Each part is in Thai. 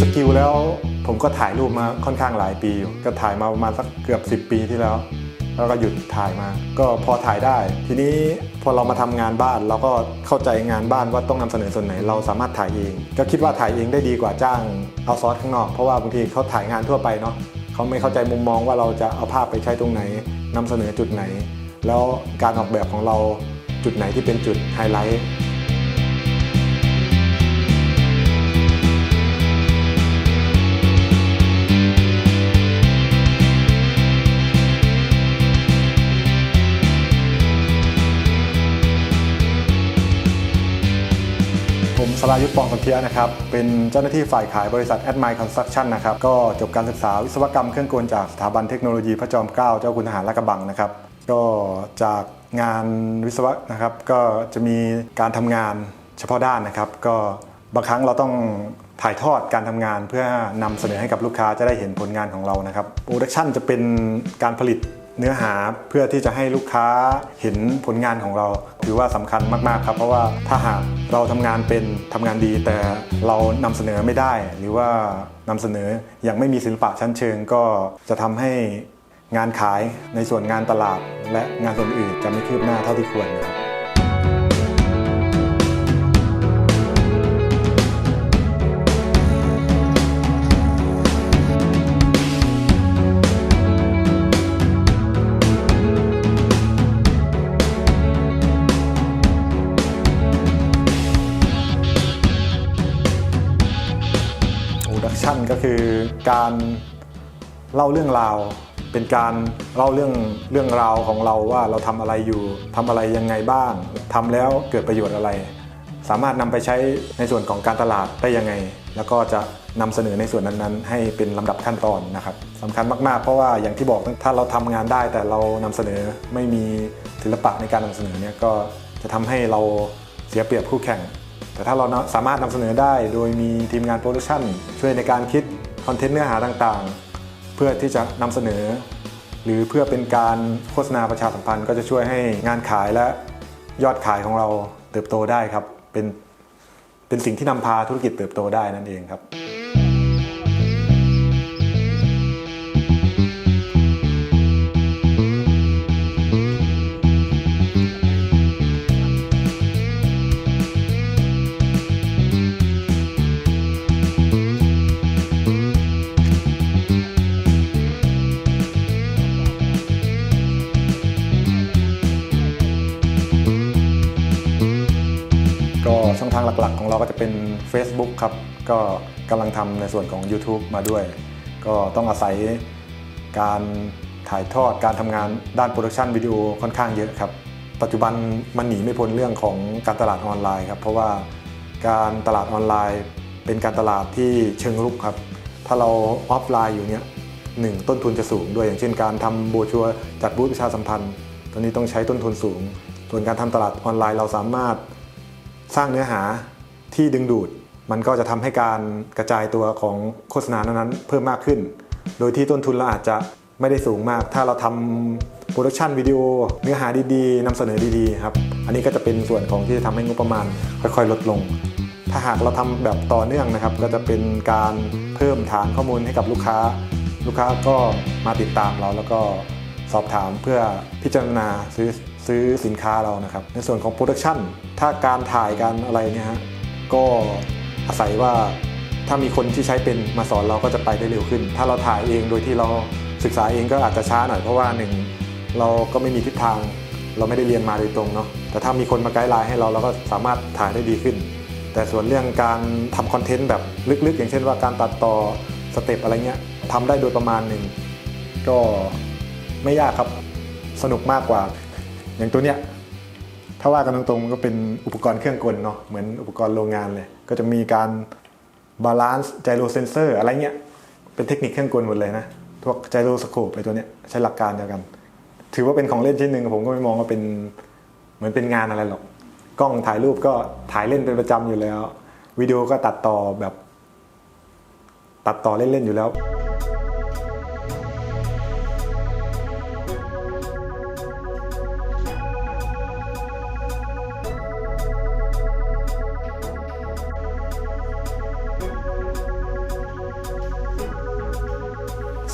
สกิลแล้วผมก็ถ่ายรูปมาค่อนข้างหลายปีอยู่ก็ถ่ายมาประมาณสักเกือบ 10 ปีที่แล้ว แล้วก็หยุดถ่ายมา ก็พอถ่ายได้ ทีนี้พอเรามาทำงานบ้านเราก็เข้าใจงานบ้านว่าต้องนำเสนอส่วนไหน เราสามารถถ่ายเอง ก็คิดว่าถ่ายเองได้ดีกว่าจ้างเอาซอสข้างนอก เพราะว่าบางทีเขาถ่ายงานทั่วไปเนาะเขาไม่เข้าใจมุมมองว่าเราจะเอาภาพไปใช้ตรงไหนนำเสนอจุดไหน แล้วการออกแบบของเราจุดไหนที่เป็นจุดไฮไลท์ สรายุทธปองสันเทียนะครับ เป็นเจ้าหน้าที่ฝ่ายขายบริษัท a d m i r Construction นนะครับ ก็จบการศึกษาวิศวกรรมเครื่องกลจากสถาบันเทคโนโลยีพระจอมเกล้าเจ้าคุณทหารลาดกระบังนะครับ ก็จากงานวิศวะนะครับ ก็จะมีการทำงานเฉพาะด้านนะครับ ก็บางครั้งเราต้องถ่ายทอดการทำงานเพื่อนำเสนอให้กับลูกค้าจะได้เห็นผลงานของเรานะครับโปรดักชันจะเป็นการผลิต เนื้อหาเพื่อที่จะให้ลูกค้าเห็นผลงานของเราถือว่าสำคัญมากๆครับ เพราะว่าถ้าหากเราทำงานเป็นทำงานดี แต่เรานำเสนอไม่ได้ หรือว่านำเสนออย่างไม่มีศิลปะชั้นเชิงก็จะทำให้งานขายในส่วนงานตลาด และงานส่วนอื่นจะไม่คืบหน้าเท่าที่ควรครับ ก็คือการเล่าเรื่องราว เป็นการเล่าเรื่องเรื่องราวของเราว่าเราทำอะไรอยู่ทำอะไรยังไงบ้างทำแล้วเกิดประโยชน์อะไร สามารถนำไปใช้ในส่วนของการตลาดได้ยังไง แล้วก็จะนำเสนอในส่วนนั้นๆ ให้เป็นลำดับขั้นตอนนะครับสำคัญมากๆ เพราะว่าอย่างที่บอกถ้าเราทำงานได้ แต่เรานำเสนอไม่มีศิลปะในการนำเสนอเนี่ยก็จะทำให้เราเสียเปรียบคู่แข่ง แต่ถ้าเราสามารถนำเสนอได้ โดยมีทีมงานโปรดักชันช่วยในการคิดคอนเทนต์เนื้อหาต่างๆ เพื่อที่จะนำเสนอ หรือเพื่อเป็นการโฆษณาประชาสัมพันธ์ ก็จะช่วยให้งานขายและยอดขายของเราเติบโตได้ครับ เป็นเป็นสิ่งที่นำพาธุรกิจเติบโตได้นั่นเองครับ เป็น Facebook ครับ ก็กำลังทำในส่วนของ YouTube มาด้วย ก็ต้องอาศัยการถ่ายทอดการทำงานด้านโปรดักชันวิดีโอค่อนข้างเยอะครับ ปัจจุบันมันหนีไม่พ้นเรื่องของการตลาดออนไลน์ครับ เพราะว่าการตลาดออนไลน์เป็นการตลาดที่เชิงรุกครับ ถ้าเราออฟไลน์อยู่เนี่ยหนึ่งต้นทุนจะสูงด้วยอย่างเช่นการทำโบชัวจัดบูธประชาสัมพันธ์ตอนนี้ต้องใช้ต้นทุนสูง ส่วนการทำตลาดออนไลน์เราสามารถสร้างเนื้อหา ที่ดึงดูด มันก็จะทำให้การกระจายตัวของโฆษณานั้นๆเพิ่มมากขึ้น โดยที่ต้นทุนเราอาจจะไม่ได้สูงมาก ถ้าเราทำโปรดักชันวิดีโอเนื้อหาดีๆนำเสนอดีๆครับ อันนี้ก็จะเป็นส่วนของที่จะทำให้งบประมาณค่อยๆ ลดลง ถ้าหากเราทำแบบต่อเนื่องนะครับ ก็จะเป็นการเพิ่มฐานข้อมูลให้กับลูกค้า ลูกค้าก็มาติดตามเราแล้วก็สอบถามเพื่อพิจารณาซื้อซื้อสินค้าเรานะครับ ในส่วนของโปรดักชันถ้าการถ่ายการอะไรเนี่ยฮะ ก็อาศัยว่าถ้ามีคนที่ใช้เป็นมาสอนเราก็จะไปได้เร็วขึ้น ถ้าเราถ่ายเองโดยที่เราศึกษาเองก็อาจจะช้าหน่อยเพราะว่าหนึ่งเราก็ไม่มีทิศทาง เราไม่ได้เรียนมาโดยตรงเนาะแต่ถ้ามีคนมาไกด์ไลน์ให้เราเราก็สามารถถ่ายได้ดีขึ้น แต่ส่วนเรื่องการทำคอนเทนต์แบบลึกๆ อย่างเช่นว่าการตัดต่อสเต็ปอะไรเงี้ยทำได้โดยประมาณหนึ่งก็ไม่ยากครับสนุกมากกว่า อย่างตัวเนี้ย ถ้าว่ากันตรงๆมันก็เป็นอุปกรณ์เครื่องกลเนาะเหมือนอุปกรณ์โรงงานเลย ก็จะมีการบาลานซ์ไจโรเซนเซอร์อะไรเงี้ยเป็นเทคนิคเครื่องกลหมดเลยนะพวกไจโรสโคปไอตัวเนี้ยใช้หลักการเดียวกัน ถือว่าเป็นของเล่นชิ้นหนึ่งผมก็ไม่มองว่าเป็นเหมือนเป็นงานอะไรหรอกกล้องถ่ายรูปก็ถ่ายเล่นเป็นประจำอยู่แล้ววิดีโอก็ตัดต่อแบบ ตัดต่อเล่นๆอยู่แล้ว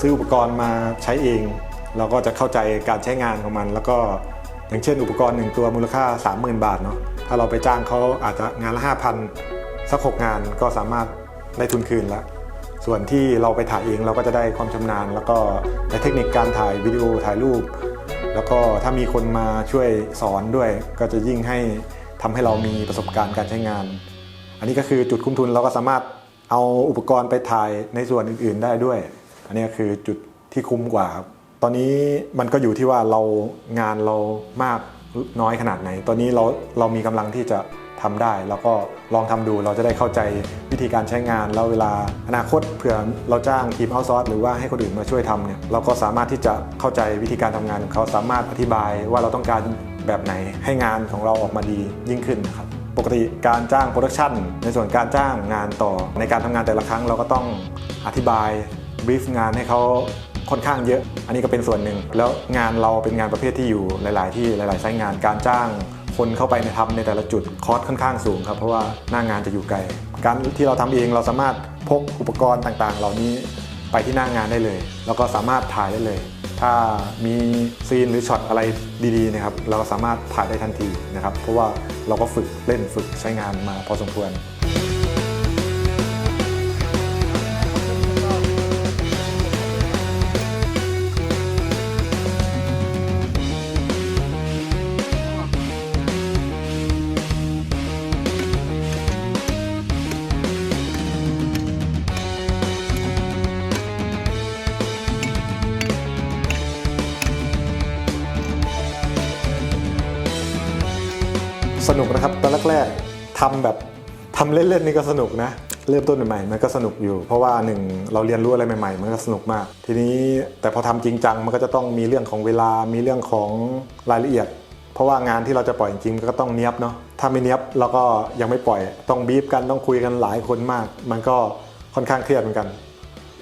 ซื้ออุปกรณ์มาใช้เอง เราก็จะเข้าใจการใช้งานของมัน แล้วก็อย่างเช่น อุปกรณ์หนึ่งตัวมูลค่า 30,000 บาทเนาะถ้าเราไปจ้างเขาอาจจะงานละ5,000สัก6งานก็สามารถได้ทุนคืนแล้วส่วนที่เราไปถ่ายเองเราก็จะได้ความชำนาญ แล้วก็ในเทคนิคการถ่ายวิดีโอถ่ายรูป แล้วก็ถ้ามีคนมาช่วยสอนด้วย ก็จะยิ่งให้ทำให้เรามีประสบการณ์การใช้งาน อันนี้ก็คือจุดคุ้มทุนเราก็สามารถเอาอุปกรณ์ไปถ่ายในส่วนอื่น ๆ ได้ด้วย อันนี้คือจุดที่คุ้มกว่าครับตอนนี้มันก็อยู่ที่ว่าเรางานเรามากน้อยขนาดไหน ตอนนี้เราเรามีกำลังที่จะทำได้ แล้วก็ลองทำดูเราจะได้เข้าใจวิธีการใช้งาน แล้วเวลาอนาคตเผื่อเราจ้างทีมเอาซอร์หรือว่าให้คนอื่นมาช่วยทำเนี่ยเราก็สามารถที่จะเข้าใจวิธีการทำงานของเขาสามารถอธิบายว่าเราต้องการแบบไหนให้งานของเราออกมาดียิ่งขึ้นนะครับปกติการจ้างโปรดักชันในส่วนการจ้างงานต่อในการทำงานแต่ละครั้งเราก็ต้องอธิบาย บรีฟงานให้เขาค่อนข้างเยอะ อันนี้ก็เป็นส่วนหนึ่ง แล้วงานเราเป็นงานประเภทที่อยู่หลาย ๆ ที่หลาย ๆ ไซต์งานการจ้างคนเข้าไปในทำในแต่ละจุดคอสค่อนข้างสูงครับเพราะว่าหน้างานจะอยู่ไกล การที่เราทำเองเราสามารถพกอุปกรณ์ต่าง ๆ เหล่านี้ไปที่หน้างานได้เลย แล้วก็สามารถถ่ายได้เลย ถ้ามีซีนหรือช็อตอะไรดี ๆ นะครับ เราก็สามารถถ่ายได้ทันทีนะครับ เพราะว่าเราก็ฝึกเล่นฝึกใช้งานมาพอสมควร นุกนะครับ ตอนแรกๆทำแบบทำเล่นๆนี่ก็สนุกนะ เริ่มต้นใหม่ๆมันก็สนุกอยู่ เพราะว่าหนึ่งเราเรียนรู้อะไรใหม่ๆ มันก็สนุกมาก ทีนี้แต่พอทำจริงจังมันก็จะต้องมีเรื่องของเวลา มีเรื่องของรายละเอียด เพราะว่างานที่เราจะปล่อยจริงก็ต้องเนี้ยบเนาะ ถ้าไม่เนี้ยบเราก็ยังไม่ปล่อย ต้องบีบกันต้องคุยกันหลายคนมาก มันก็ค่อนข้างเครียดเหมือนกัน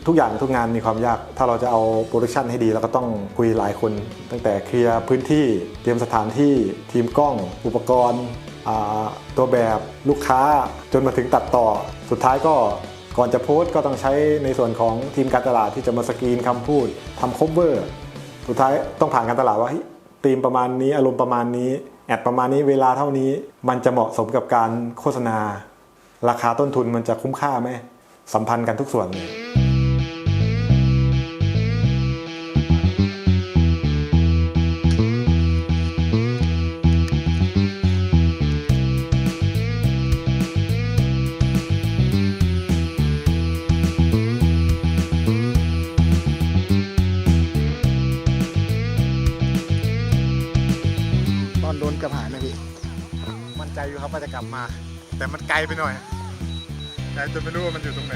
ทุกอย่างทุกงานมีความยาก ถ้าเราจะเอาโปรดักชันให้ดีเราก็ต้องคุยหลายคน ตั้งแต่เคลียร์พื้นที่เตรียมสถานที่ทีมกล้อง อุปกรณ์ ตัวแบบลูกค้าจนมาถึงตัดต่อ สุดท้ายก็ก่อนจะโพสต์ก็ต้องใช้ในส่วนของทีมการตลาดที่จะมาสกรีนคำพูดทำ cover สุดท้ายต้องผ่านการตลาดว่าเฮ้ธีมประมาณนี้อารมณ์ประมาณนี้แอดประมาณนี้เวลาเท่านี้มันจะเหมาะสมกับการโฆษณา ราคาต้นทุนมันจะคุ้มค่าไหมสัมพันธ์กันทุกส่วนเลย แต่มันไกลไปหน่อยไกลจนไม่รู้ว่ามันอยู่ตรงไหน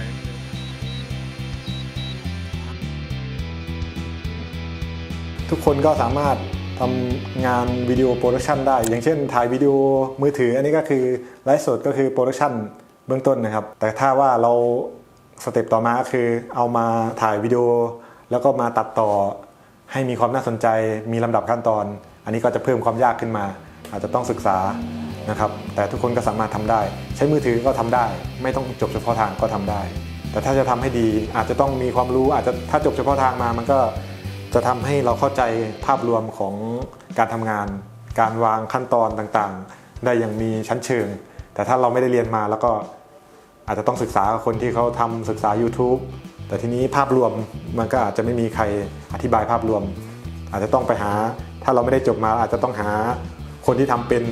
ทุกคนก็สามารถทำงานวิดีโอโปรดักชันได้ อย่างเช่น ถ่ายวิดีโอมือถือ อันนี้ก็คือไลฟ์สดก็คือโปรดักชันเบื้องต้นนะครับ แต่ถ้าว่าเราสเต็ปต่อมาก็คือเอามาถ่ายวิดีโอ แล้วก็มาตัดต่อ ให้มีความน่าสนใจ มีลำดับขั้นตอน อันนี้ก็จะเพิ่มความยากขึ้นมา อาจจะต้องศึกษา นะครับแต่ทุกคนก็สามารถทำได้ ใช้มือถือก็ทำได้ ไม่ต้องจบเฉพาะทางก็ทำได้ แต่ถ้าจะทำให้ดีอาจจะต้องมีความรู้อาจจะถ้าจบเฉพาะทางมามันก็จะทำให้เราเข้าใจภาพรวมของการทำงาน การวางขั้นตอนต่างๆ ได้อย่างมีชั้นเชิง แต่ถ้าเราไม่ได้เรียนมาแล้วก็อาจจะต้องศึกษาคนที่เขาทำศึกษา YouTube แต่ทีนี้ภาพรวมมันก็อาจจะไม่มีใครอธิบายภาพรวม อาจจะต้องไปหา ถ้าเราไม่ได้จบมาอาจจะต้องหาคนที่ทำเป็น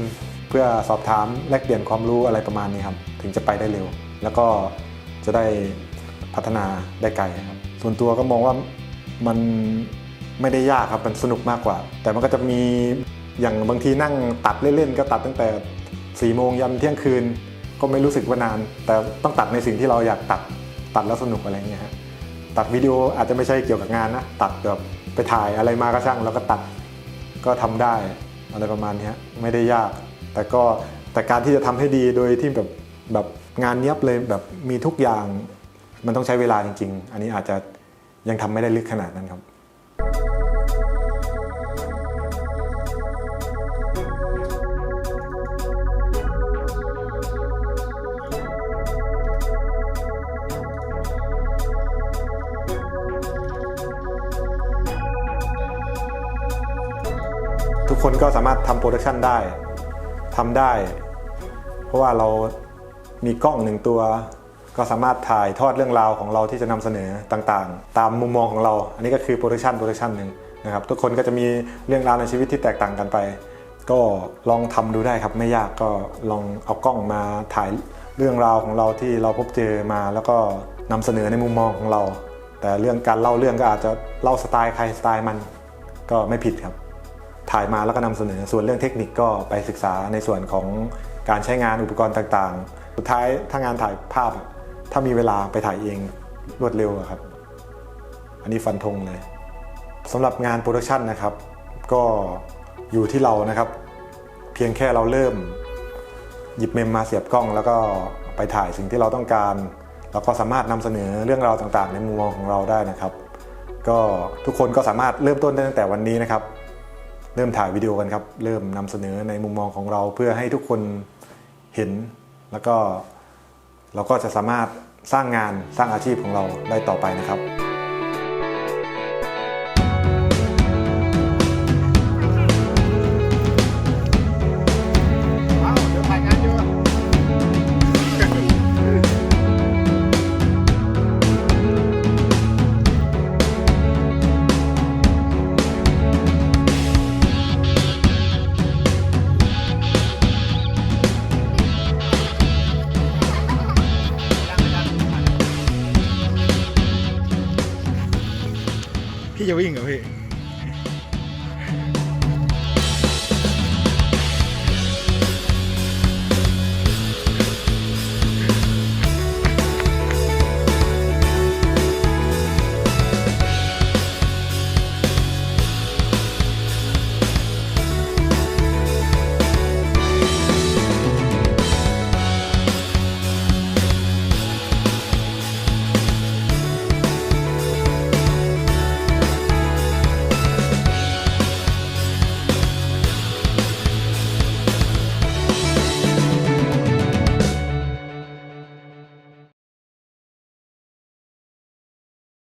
เพื่อสอบถามแลกเปลี่ยนความรู้อะไรประมาณนี้ครับถึงจะไปได้เร็ว แล้วก็จะได้พัฒนาได้ไกลครับส่วนตัวก็มองว่ามันไม่ได้ยากครับมันสนุกมากกว่า แต่มันก็จะมีอย่างบางทีนั่งตัดเล่นๆก็ตัดตั้งแต่4ี่โมงยันเที่ยงคืน ก็ไม่รู้สึกว่านาน แต่ต้องตัดในสิ่งที่เราอยากตัดตัดแล้วสนุกอะไรเงี้ยฮะตัดวิดีโออาจจะไม่ใช่เกี่ยวกับงานนะตัดแบบไปถ่ายอะไรมาก็ช่างแล้วก็ตัดก็ทำได้อะไรประมาณนี้ไม่ได้ยาก แต่ก็แต่การที่จะทำให้ดีโดยที่แบบแบบงานเนี้ยบเลยแบบมีทุกอย่างมันต้องใช้เวลาจริง ๆ อันนี้อาจจะยังทำไม่ได้ลึกขนาดนั้นครับ ทุกคนก็สามารถทำโปรดักชันได้ ทำได้ เพราะว่าเรามีกล้องหนึ่งตัว ก็สามารถถ่ายทอดเรื่องราวของเราที่จะนำเสนอต่างๆ ตามมุมมองของเรา อันนี้ก็คือโปรดักชันโปรดักชันหนึ่งนะครับทุกคนก็จะมีเรื่องราวในชีวิตที่แตกต่างกันไป ก็ลองทำดูได้ครับไม่ยากก็ลองเอากล้องมาถ่ายเรื่องราวของเราที่เราพบเจอมา แล้วก็นำเสนอในมุมมองของเรา แต่เรื่องการเล่าเรื่องก็อาจจะเล่าสไตล์ใครสไตล์มันก็ไม่ผิดครับ ถ่ายมาแล้วก็นำเสนอ ส่วนเรื่องเทคนิคก็ไปศึกษาในส่วนของการใช้งานอุปกรณ์ต่างๆ สุดท้ายถ้างานถ่ายภาพ ถ้ามีเวลาไปถ่ายเองรวดเร็วครับ อันนี้ฟันธงเลยสำหรับงานโปรดักชันนะครับ ก็อยู่ที่เรานะครับ เพียงแค่เราเริ่ม หยิบเมมมาเสียบกล้องแล้วก็ไปถ่ายสิ่งที่เราต้องการ แล้วก็สามารถนำเสนอเรื่องราวต่างๆ ในมุมมองของเราได้นะครับ ก็ทุกคนก็สามารถเริ่มต้นได้ตั้งแต่วันนี้นะครับ เริ่มถ่ายวิดีโอกันครับ เริ่มนำเสนอในมุมมองของเราเพื่อให้ทุกคนเห็น แล้วก็เราก็จะสามารถสร้างงานสร้างอาชีพของเราได้ต่อไปนะครับ จะวิ่งเหรอพี่